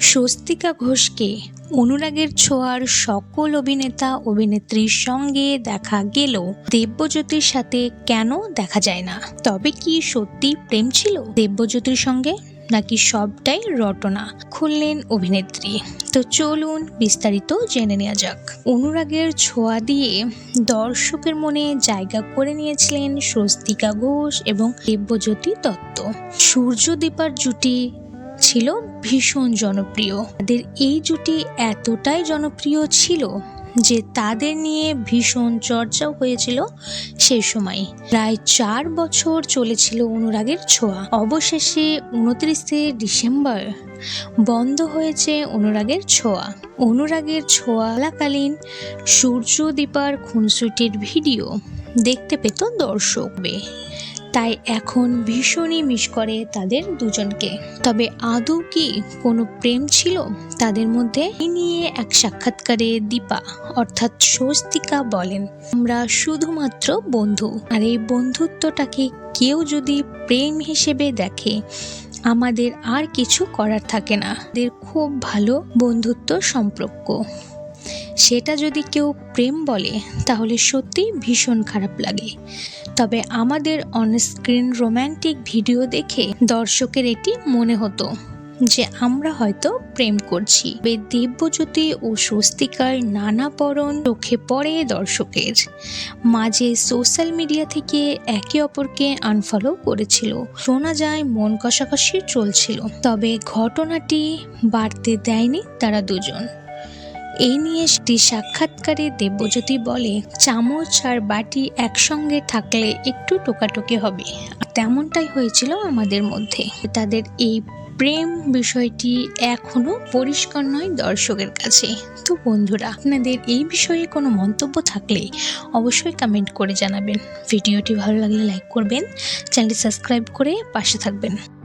স্বস্তিকা ঘোষকে অনুরাগের ছোঁয়ার সকল অভিনেতা অভিনেত্রীর সঙ্গে দেখা গেলেও দেব্যজ্যোতির সাথে কেন দেখা যায় না? তবে কি সত্যি প্রেম ছিল দেব্যজ্যোতির সঙ্গে? নাকি সবটাই রটনা? খুললেন অভিনেত্রী। তো চলুন বিস্তারিত জেনে নেওয়া যাক। অনুরাগের ছোঁয়া দিয়ে দর্শকের মনে জায়গা করে নিয়েছিলেন স্বস্তিকা ঘোষ এবং দেব্যজ্যোতি দত্ত। সূর্যদীপার জুটি ছিল ভীষণ জনপ্রিয়। তাদের এই জুটি এতটাই জনপ্রিয় ছিল যে তাদের নিয়ে ভীষণ চর্চাও হয়েছিল সেই সময়। প্রায় চার বছর চলেছিল অনুরাগের ছোঁয়া। অবশেষে উনত্রিশে ডিসেম্বর বন্ধ হয়েছে অনুরাগের ছোঁয়া। অনুরাগের ছোঁয়া ছোঁয়ালাকালীন সূর্যদীপার খুনসুটির ভিডিও দেখতে পেত দর্শক তাই এখন ভীষণই মিস করে তাদের দুজনকে। তবে আদৌ কি কোনো প্রেম ছিল? তাদের মধ্যে নিয়ে এক সাক্ষাৎকারে দীপা, অর্থাৎ স্বস্তিকা বলেন, আমরা শুধুমাত্র বন্ধু। আর এই বন্ধুত্বটাকে কেউ যদি প্রেম হিসেবে দেখে, আমাদের আর কিছু করার থাকে না। এদের খুব ভালো বন্ধুত্ব সম্পর্ক। সেটা যদি কেউ প্রেম বলে, তাহলে সত্যি ভীষণ খারাপ লাগে। তবে আমাদের অনস্ক্রিন রোম্যান্টিক ভিডিও দেখে দর্শকের এটি মনে হতো, যে আমরা হয়তো প্রেম করছি। দিব্যজ্যোতি ও স্বস্তিকার নানা পরন চোখে পড়ে দর্শকের। মাঝে সোশ্যাল মিডিয়া থেকে একে অপরকে আনফলো করেছিল। শোনা যায়, মন কষাকষি চলছিল। তবে ঘটনাটি বাড়তে দেয়নি তারা দুজন। এই নিয়ে একটি সাক্ষাৎকারে দেবজ্যোতি বলে, চামচ আর বাটি একসঙ্গে থাকলে একটু টোকাটোকি হবে। তেমনটাই হয়েছিল আমাদের মধ্যে। তাদের এই প্রেম বিষয়টি এখনও পরিষ্কার নয় দর্শকের কাছে। তো বন্ধুরা, আপনাদের এই বিষয়ে কোনো মন্তব্য থাকলে অবশ্যই কমেন্ট করে জানাবেন। ভিডিওটি ভালো লাগলে লাইক করবেন, চ্যানেলটি সাবস্ক্রাইব করে পাশে থাকবেন।